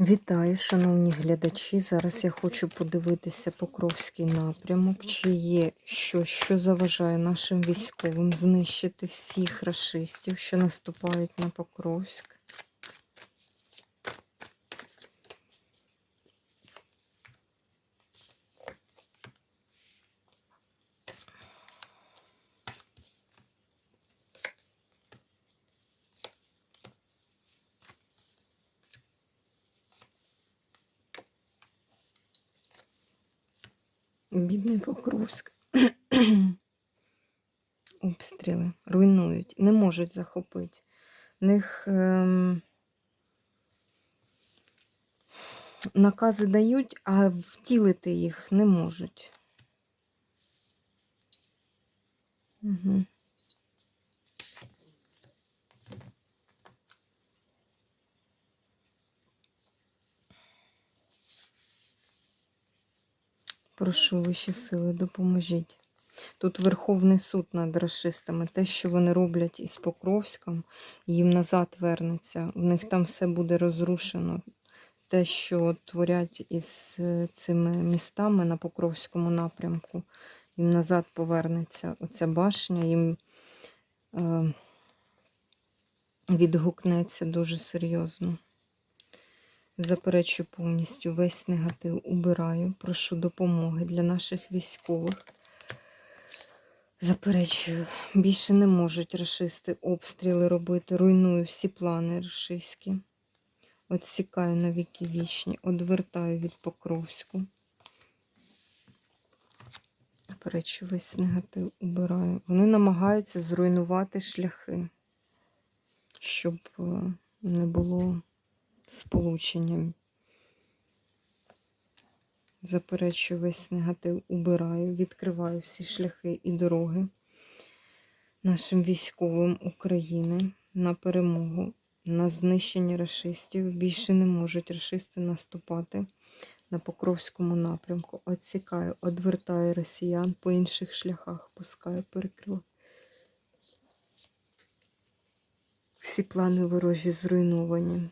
Вітаю, шановні глядачі. Зараз я хочу подивитися Покровський напрямок, чи є щось, що заважає нашим військовим знищити всіх рашистів, що наступають на Покровськ. Бідний Покровськ. Обстріли руйнують, не можуть захопити. В них ем, накази дають, а втілити їх не можуть. Угу. Прошу вищі сили, допоможіть. Тут Верховний суд над расистами. Те, що вони роблять із Покровськом, їм назад вернеться. У них там все буде розрушено. Те, що творять із е, цими містами на Покровському напрямку, їм назад повернеться оця башня, їм е, відгукнеться дуже серйозно. Заперечую повністю весь негатив убираю. Прошу допомоги для наших військових. Заперечую, більше не можуть рашисти обстріли робити. Руйную всі плани рашистські. Отсікаю на віки вічні, одвертаю від Покровську. Заперечую, весь негатив убираю. Вони намагаються зруйнувати шляхи, щоб е, не було сполученням. Заперечую весь негатив, убираю, відкриваю всі шляхи і дороги нашим військовим України на перемогу, на знищення расистів. Більше не можуть расисти наступати на Покровському напрямку. Отсікаю, одвертаю росіян по інших шляхах, пускаю, перекриваю. Всі плани ворожі зруйновані.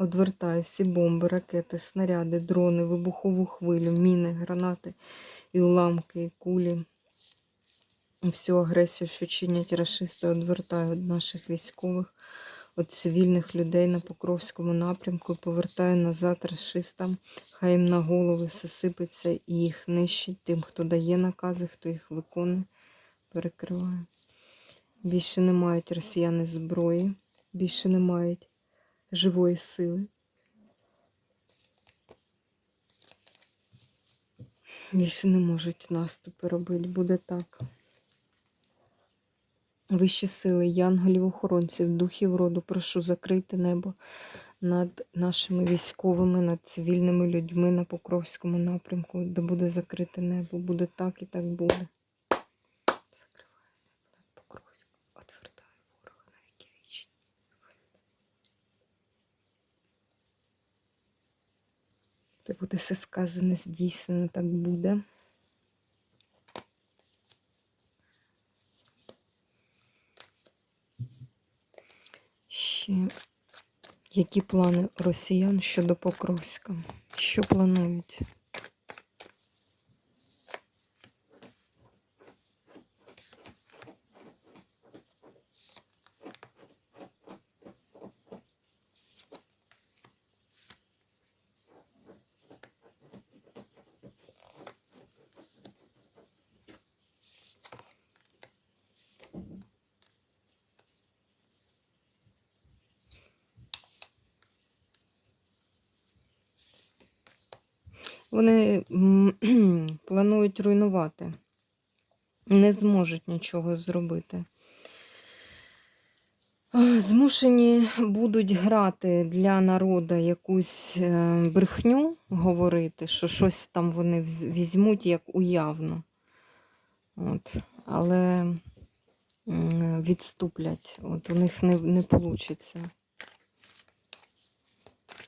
Одвертаю всі бомби, ракети, снаряди, дрони, вибухову хвилю, міни, гранати і уламки, і кулі. Всю агресію, що чинять рашисти, одвертаю від наших військових, від цивільних людей на Покровському напрямку повертаю назад рашистам. Хай їм на голови все сипеться і їх нищить тим, хто дає накази, хто їх виконує, перекриває. Більше не мають росіяни зброї, більше не мають живої сили. Більше не можуть наступи робити, буде так. Вищі сили, янголів, охоронців, духів роду, прошу закрити небо над нашими військовими, над цивільними людьми на Покровському напрямку, де буде закрите небо. Буде так і так буде. Закриваю небо над Покровськом, отвертаю ворога на віки вічні. Це буде все сказане, здійснено, так буде. Ще які плани росіян щодо Покровська? Що планують? Вони планують руйнувати, не зможуть нічого зробити. Змушені будуть грати для народу якусь е, брехню, говорити, що щось там вони візьмуть як уявно. От. Але відступлять. От у них не, не вийде.